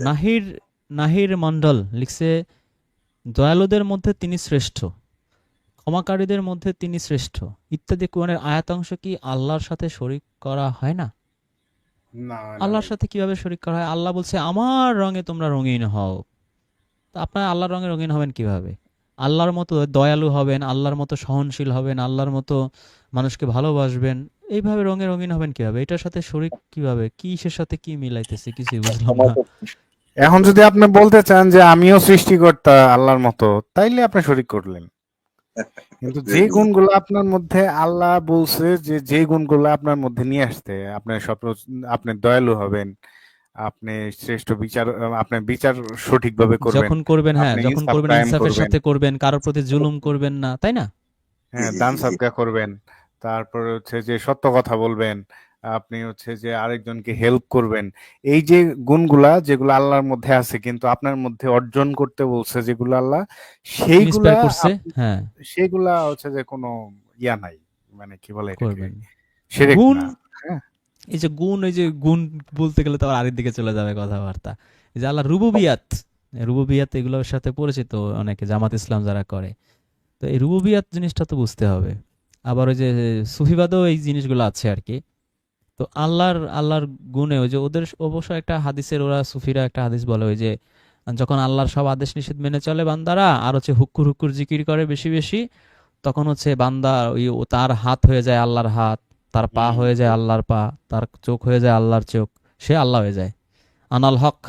নাহির নাহির মণ্ডল লিখছে দয়ালুদের মধ্যে তিনি শ্রেষ্ঠ ক্ষমাকারীদের মধ্যে তিনি শ্রেষ্ঠ। ইত্যাদি কোরআনের আয়াতাংশ কি আল্লাহর সাথে শরিক করা হয় না। আল্লাহর সাথে কীভাবে শরিক করা হয়? আল্লাহ বলছে আমার রঙে তোমরা রঙিন হও। তো আপনারা আল্লাহর রঙে রঙিন হবেন কীভাবে? আল্লাহর মতো দয়ালু হবেন আল্লাহর মতো সহনশীল হবেন আল্লাহর মতো মানুষকে ভালোবাসবেন। এইভাবে রঙে রঙিন হবেন কীভাবে? এটার সাথে শরীর কীভাবে? কিসের সাথে কি মিলাইতেছে? কিছুই বুঝলাম না। এখন যদি আপনি বলতে চান যে আমিও সৃষ্টিকর্তা আল্লাহর মতো তাইলে আপনি শরিক করলেন। কিন্তু যে গুণগুলো আপনার মধ্যে আল্লাহ বলছে যে যে গুণগুলো আপনার মধ্যে নিয়ে আসতে আপনি সব আপনি দয়ালু হবেন আপনি শ্রেষ্ঠ বিচার আপনি বিচার সঠিকভাবে করবেন যখন করবেন হ্যাঁ যখন করবেন ইনসাফের সাথে করবেন কারোর প্রতি জুলুম করবেন না তাই না? হ্যাঁ দান সাদকা করবেন। তারপর হচ্ছে যে সত্য কথা বলবেন আপনি হচ্ছে যে আরেকজনকে হেল্প করবেন। এই যে গুণগুলা যেগুলো আল্লাহর মধ্যে আছে কিন্তু আপনার মধ্যে অর্জন করতে বলছে যেগুলো আল্লাহ সেইগুলা হ্যাঁ। সেগুলা হচ্ছে যে কোনো ইয়া নাই মানে কি বলে গুণ হ্যাঁ। এই যে গুণ এই যে গুণ বলতে গেলে তো আরেক দিকে চলে যাবে কথাবার্তা। এই যে আল্লাহ রুবুবিয়াত রুবুবিয়াত এগুলোর সাথে পরিচিত অনেকে জামাত ইসলাম যারা করে। তো এই রুবুবিয়াত জিনিসটা তো বুঝতে হবে। আবার ওই যে সুফিবাদও এই জিনিসগুলো আছে আর কি। তো আল্লাহর আল্লাহর গুণে ওই যে ওদের অবশ্য একটা হাদিসের ওরা সুফিরা একটা হাদিস বলে ওই যে যখন আল্লাহর সব আদেশ নিষেধ মেনে চলে বান্দারা আর হচ্ছে হুক্কুর হুক্কুর জিকির করে বেশি বেশি তখন হচ্ছে বান্দা ওই ও তার হাত হয়ে যায় আল্লাহর হাত তার পা হয়ে যায় আল্লাহর পা তার চোখ হয়ে যায় আল্লাহর চোখ সে আল্লাহ হয়ে যায়। আনাল হক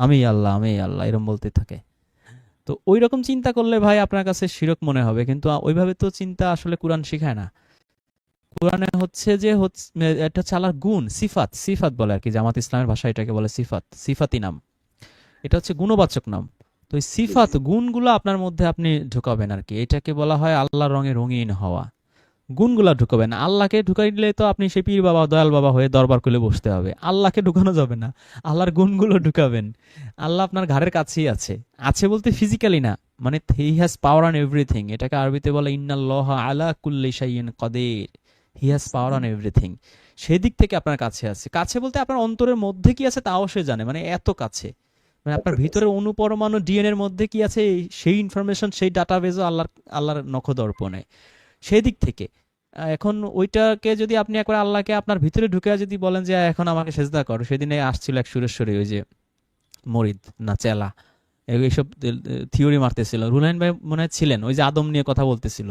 আমি আল্লাহ আমি আল্লাহ এরকম বলতে থাকে। তো ওই রকম চিন্তা করলে ভাই আপনার কাছে শিরক মনে হবে। কিন্তু ওইভাবে তো চিন্তা আসলে কোরআন শেখায় না। কোরআনে হচ্ছে যে হচ্ছে একটা হচ্ছে আল্লাহর গুণ সিফাত সিফাত বলে আর কি জামাত ইসলামের ভাষা এটাকে বলে সিফাত সিফাতি নাম। এটা হচ্ছে গুণবাচক নাম। তো এই সিফাত গুণগুলো আপনার মধ্যে আপনি ঢুকাবেন আর কি এটাকে বলা হয় আল্লাহর রঙে রঙিন হওয়া। গুণগুলা ঢুকাবেন আল্লাহকে ঢুকাইলে তো আপনি সে পীর বাবা, দয়াল বাবা হয়ে দরবার খুলে বসতে হবে। আল্লাহকে ঢুকানো যাবে না। আল্লাহর গুণগুলো ঢুকাবেন। আল্লাহ আপনার ঘাড়ের কাছেই আছে। আছে বলতে ফিজিক্যালি না। মানে he has power on everything এটাকে আরবিতে বলে, ইন্নাল্লাহ আলা কুল্লি শাইইন কদির। He has power on everything সেই দিক থেকে আপনার কাছে আছে। কাছে বলতে আপনার অন্তরের মধ্যে কি আছে তাও সে জানে। মানে এত কাছে। মানে আপনার ভিতরে অনুপরমাণু ডিএনএ এর মধ্যে কি আছে? সেই ইনফরমেশন সেই ডাটাবেজও আল্লাহর আল্লাহর নখদর্পণে। সেই দিক থেকে। এখন ওইটাকে যদি আপনি একবার আল্লাহকে আপনার ভিতরে ঢুকে যদি বলেন যে এখন আমাকে সেজদা করো। সেদিনে আসছিল এক সুরেশ্বরী ওই যে মরিদ না চেলা এইসব থিওরি মারতেছিল। রুলাইন ভাই মনে হয় ছিলেন ওই যে আদম নিয়ে কথা বলতেছিল।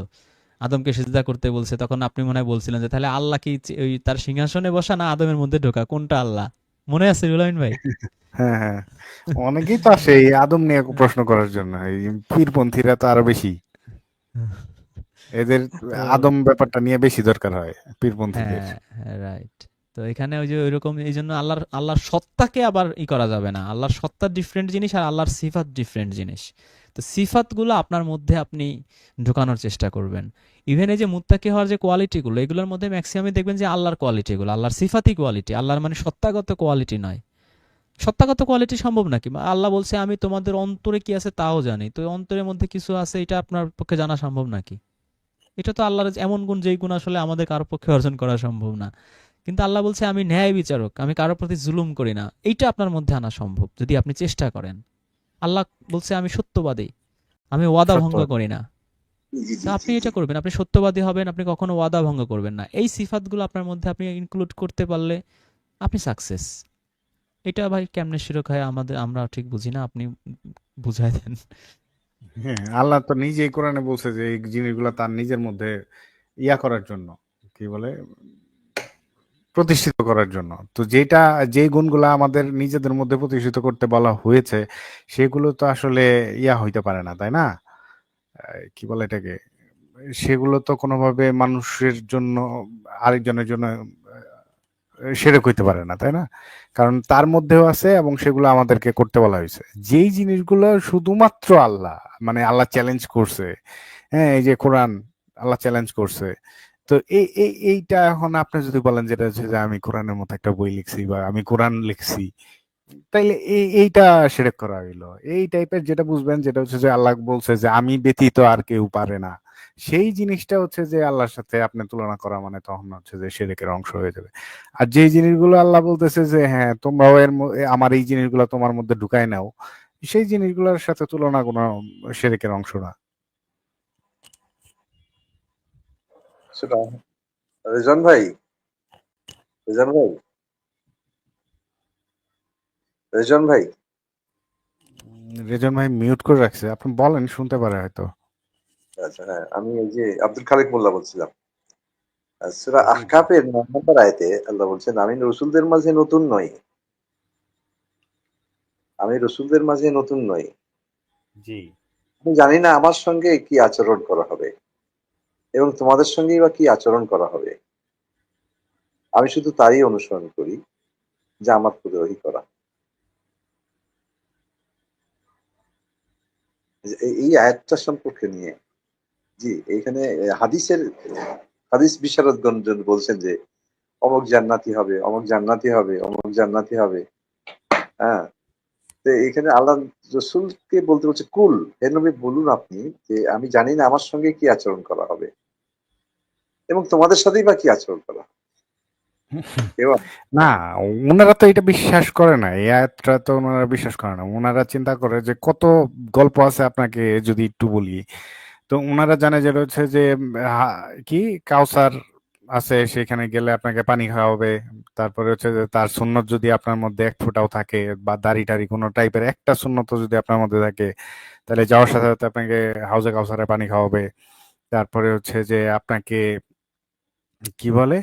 আদমকে সেজদা করতে বলছে তখন আপনি মনে হয় বলছিলেন যে তাহলে আল্লাহ কি ওই তার সিংহাসনে বসা না আদমের মধ্যে ঢোকা? কোনটা আল্লাহ? মনে আছে রুলাইন ভাই? হ্যাঁ হ্যাঁ। অনেকেই তো আসে এই আদম নিয়ে প্রশ্ন করার জন্য। এই পীরপন্থীরা তো আরও বেশি। এদের আদম ব্যাপারটা নিয়ে বেশি দরকার হয় পীরপন্থীদের। হ্যাঁ রাইট তো এখানে ওই যে ওইরকম এই জন্য আল্লাহর আল্লাহর সত্তাকে আবার ই করা যাবে না। আল্লাহর সত্তা ডিফারেন্ট জিনিস আর আল্লাহর সিফাত ডিফারেন্ট জিনিস। তো সিফাতগুলো আপনার মধ্যে আপনি ঢোকানোর চেষ্টা করবেন। ইভেন এই যে মুত্তাকি হওয়ার যে কোয়ালিটিগুলো এগুলোর মধ্যে ম্যাক্সিমামই দেখবেন যে আল্লাহর কোয়ালিটিগুলো আল্লাহর সিফাতি কোয়ালিটি আল্লাহর মানে সত্তাগত কোয়ালিটি নয়। সত্তাগত কোয়ালিটি সম্ভব নাকি? আল্লাহ বলছে আমি তোমাদের অন্তরে কি আছে তাও জানি। তো অন্তরের মধ্যে কিছু আছে এটা আপনার পক্ষে জানা সম্ভব নাকি? এটা তো আল্লাহর এমন গুণ যেই গুণ আসলে আমাদের কারোর পক্ষে অর্জন করা সম্ভব না। কিন্তু আল্লাহ বলছে আমি ন্যায় বিচারক আমি কারোর প্রতি জুলুম করি না। এইটা আপনার মধ্যে আনা সম্ভব যদি আপনি চেষ্টা করেন। আল্লাহ বলছে আমি সত্যবাদী আমি ওয়াদা ভঙ্গ করি না। আপনি এটা করবেন আপনি সত্যবাদী হবেন আপনি কখনো ওয়াদা ভঙ্গ করবেন না। এই সিফাতগুলো আপনার মধ্যে আপনি ইনক্লুড করতে পারলে আপনি সাকসেস এটা ভাই কেমনে শিরক হয় আমাদের আমরা ঠিক বুঝি না আপনি বুঝাই দেন। হ্যাঁ আল্লাহ তো নিজেই কোরআনে বলছে যে, এই জিনিসগুলো তার নিজের মধ্যে ইয়া করার জন্য, কি বলে, প্রতিষ্ঠিত করার জন্য। তো যেটা যে গুণগুলো আমাদের নিজেদের মধ্যে প্রতিষ্ঠিত করতে বলা হয়েছে, সেগুলো তো আসলে ইয়া হইতে পারে না, তাই না? কি বলে এটাকে? সেগুলো তো কোনোভাবে মানুষের জন্য, আরেকজনের জন্য সেরে কইতে পারে না, তাই না? কারণ তার মধ্যেও আছে এবং সেগুলো আমাদেরকে করতে বলা হয়েছে। যেই জিনিসগুলো শুধুমাত্র আল্লাহ মানে আল্লাহ চ্যালেঞ্জ করছে হ্যাঁ এই যে কোরআন আল্লাহ চ্যালেঞ্জ করছে। তো এই এই, এইটা এখন আপনি যদি বলেন যেটা হচ্ছে যে আমি কোরআনের মতো একটা বই লিখছি বা আমি কোরআন লিখছি তাইলে এই, এইটা শিরক করা হইল। এই টাইপের যেটা বুঝবেন যেটা হচ্ছে যে আল্লাহ বলছে যে আমি ব্যতীত আর কেউ পারে না। সেই জিনিসটা হচ্ছে যে আল্লাহর সাথে আপনি তুলনা করা মানে তখন হচ্ছে যে শিরকের অংশ হয়ে যাবে। আর যে জিনিসগুলো আল্লাহ বলতেছে যে হ্যাঁ তোমরাও এর আমার এই জিনিসগুলো তোমার মধ্যে ঢুকাই নাও, সেই জিনিসগুলোর সাথে তুলনা কোনো শিরকের অংশ না। সেটা ভাই? রেজন ভাই? রেজন ভাই? রেজন ভাই মিউট করে রাখছে। আপনি বলেন শুনতে পারে হয়তো। আচ্ছা হ্যাঁ আমি এই যে আব্দুল খালিক মোল্লা বলছিলাম। সুরা আহকাফের নয় নম্বর আয়তে আল্লাহ বলছেন আমি রসুলদের মাঝে নতুন নই। আমি রসুলদের মাঝে নতুন নই। জি। আমি জানি না আমার সঙ্গে কি আচরণ করা হবে এবং তোমাদের সঙ্গেই বা কি আচরণ করা হবে। আমি শুধু তারই অনুসরণ করি যা আমার প্রতি করা। এই- আয়াতটা সম্পর্কে নিয়ে। জি, এইখানে হাদিসের, হাদিস বিশারদগণ বলছেন যে, অমুক জান্নাতি হবে, অমুক জান্নাতি হবে, অমুক জান্নাতি হবে। হ্যাঁ? তো এখানে আল্লাহ রসুলকে বলতে বলছে, কুল, হে নবী, বলুন আপনি যে, আমি জানি না আমার সঙ্গে কি আচরণ করা হবে। এবং তোমাদের সাথেই বা কি আচরণ করা হবে। না ওনারা তো এটা বিশ্বাস করে না এই আয়াতটা তো ওনারা বিশ্বাস করে না। ওনারা চিন্তা করে যে কত গল্প আছে আপনাকে যদি একটু বলি। তো ওনারা জানে যেটা হচ্ছে যে কি কাউসার আছে, সেখানে গেলে আপনাকে পানি খাওয়া হবে তারপরে হচ্ছে যে তার সুন্নত যদি আপনার মধ্যে এক ফোঁটাও থাকে বা দাড়ি টাড়ি কোনো টাইপের একটা সুন্নত যদি আপনার মধ্যে থাকে, তাহলে যাওয়ার সাথে সাথে আপনাকে হাউজে কাউসারে পানি খাওয়াবে। তারপরে হচ্ছে যে আপনাকে, কি বলে?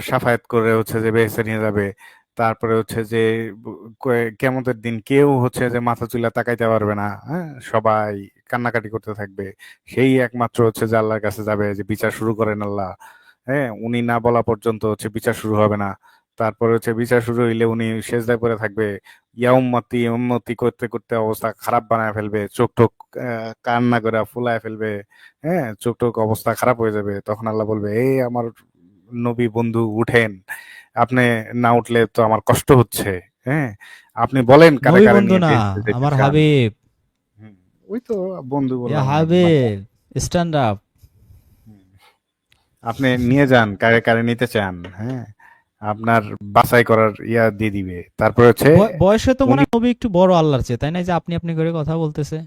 সাফায়াত করে হচ্ছে যে বেহেশতে নিয়ে যাবে। তারপরে হচ্ছে যে ক- কিয়ামতের দিন কেউ হচ্ছে যে মাথা চুলা তাকাইতে পারবে না হ্যাঁ? সবাই কান্নাকাটি করতে থাকবে। সেই একমাত্র হচ্ছে যে আল্লাহর কাছে যাবে যে বিচার শুরু করেন আল্লাহ হ্যাঁ? উনি না বলা পর্যন্ত হচ্ছে বিচার শুরু হবে না। তারপরে হচ্ছে বিচার শুরু হইলে উনি সেজদায় পড়ে থাকবে। ইয়া উম্মতি উম্মতি করতে করতে অবস্থা খারাপ বানায় ফেলবে, চোখ টোক কান্না করে ফুলায় ফেলবে হ্যাঁ? চোখ টোক অবস্থা খারাপ হয়ে যাবে। তখন আল্লাহ বলবে, এই আমার নবী বন্ধু উঠেন আপনি না উঠলে তো আমার কষ্ট হচ্ছে হ্যাঁ? আপনি বলেন কারে কারে বন্ধু নিয়ে না আমার হাবিব। ওই তো বন্ধু ইয়া বললাম হাবিব স্ট্যান্ড আপ আপনি নিয়ে যান কারে কারে নিতে চান হ্যাঁ? আপনার বাছাই করার ইয়া দিয়ে দিবে। তারপর হচ্ছে বয়সে তো মনে হয় নবী একটু বড় আল্লাহর চেয়ে তাই না? যে আপনি আপনি করে কথা বলতেছে।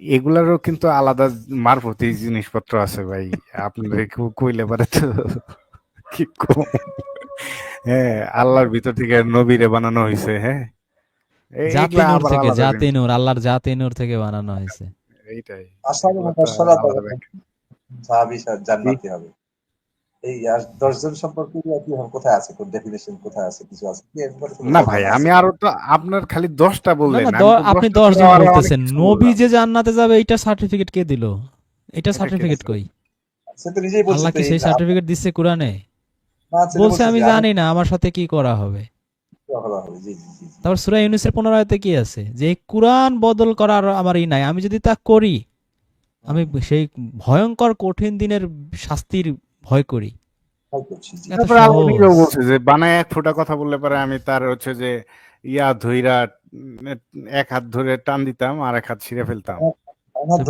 এগুলারও কিন্তু আলাদা মারফতি জিনিসপত্র আছে ভাই। আপনাদের কইলে পারে তো। কি কম? হ্যাঁ আল্লাহর ভিতর থেকে নবীরে বানানো হয়েছে হ্যাঁ? এই- জাতি নূর থেকে জাতি নূর আল্লাহর জাতি নূর থেকে বানানো হয়েছে এইটাই। সাহাবী জান্নাতি হবে। এই আর দশজন সম্পর্কে কি কোথায় আছে? কোন ডেফিনেশন কোথায় আছে? কিছু আছে না ভাই আমি আরও তো আপনার খালি দশটা বললেন। আপনি দশটা দশ জন বলতেছেন। নবী যে জান্নাতে যাবে এটা সার্টিফিকেট কে দিল? এটা সার্টিফিকেট কই? আল্লাহ কি সেই সার্টিফিকেট দিচ্ছে কোরআনে? বলছে আমি জানি না আমার সাথে কি করা হবে। তারপর সূরা ইউনুসের পনেরো আয়াতে কি আছে? যে কোরআন বদল করার আমার ই নাই আমি যদি তা করি আমি সেই ভয়ঙ্কর কঠিন দিনের শাস্তির ভয় করি। তারপরে বলছে যে বানায় এক ফোঁটা কথা বললে পারে আমি তার হচ্ছে যে ইয়া ধইরা এক হাত ধরে টান দিতাম আর এক হাত ছিঁড়ে ফেলতাম।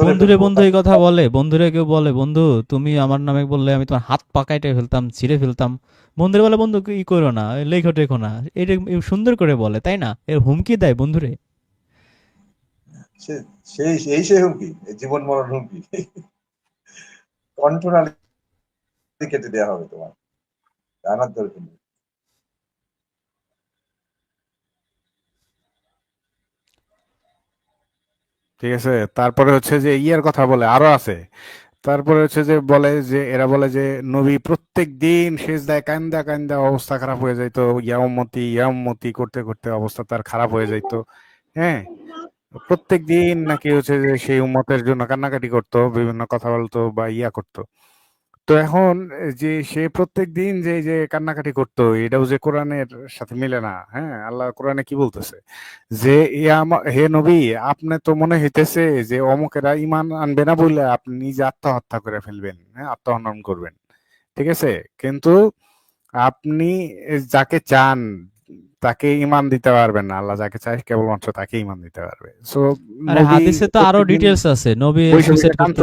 বন্ধুরে বন্ধু এই কথা বলে বন্ধুরে কেউ বলে বন্ধু তুমি আমার নামে বললে আমি তোমার হাত পাকাইটে ফেলতাম ছিঁড়ে ফেলতাম। বন্ধুরে বলে বন্ধু ই করো না? লেখো টেখো না। এটা সুন্দর করে বলে তাই না? এর হুমকি দেয় বন্ধুরে। সেই সেই হুমকি জীবন মরণ হুমকি। কন্ট্রোনালি কেটে দেওয়া হবে তোমার। জানার দরকার নেই। ঠিক আছে, তারপরে হচ্ছে যে ইয়ার কথা বলে, আরও আছে। তারপরে হচ্ছে যে বলে যে, এরা বলে যে, নবী প্রত্যেক দিন শেষ দেয় কান্দা কান্দা অবস্থা খারাপ হয়ে যাইতো। ইয়ামতি ইয়ামতি করতে করতে অবস্থা তার খারাপ হয়ে যাইতো। হ্যাঁ প্রত্যেক দিন নাকি হচ্ছে যে সেই উম্মতের জন্য কান্নাকাটি করতো, বিভিন্ন কথা বলতো বা ইয়া করতো। তো এখন যে সে প্রত্যেক দিন যে যে কান্নাকাটি করতো এটাও যে কোরআনের সাথে মিলে না হ্যাঁ? আল্লাহ কোরআনে কি বলতেছে? যে হে নবী আপনি তো মনে হইতেছে যে অমুকেরা ইমান আনবে না বলে আপনি নিজে আত্মহত্যা করে ফেলবেন হ্যাঁ? আত্মহনন করবেন। ঠিক আছে? কিন্তু আপনি যাকে চান তাকে ইমান দিতে পারবেন না। আল্লাহ যাকে চায় কেবলমাত্র তাকে ইমান দিতে পারবে। সো আরে হাদিসে তো আরও ডিটেলস আছে। নবী সুইসাইড করতে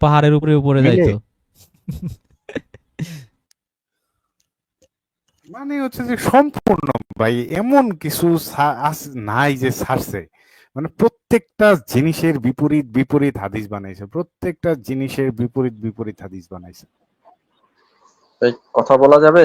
পাহাড়ের উপরে উপরে। যাইতো। মানে হচ্ছে যে সম্পূর্ণ ভাই, এমন কিছু নাই যে ছাড়ছে মানে প্রত্যেকটা জিনিসের বিপরীত বিপরীত হাদিস বানাইছে। প্রত্যেকটা জিনিসের বিপরীত বিপরীত হাদিস বানাইছে। কথা বলা যাবে?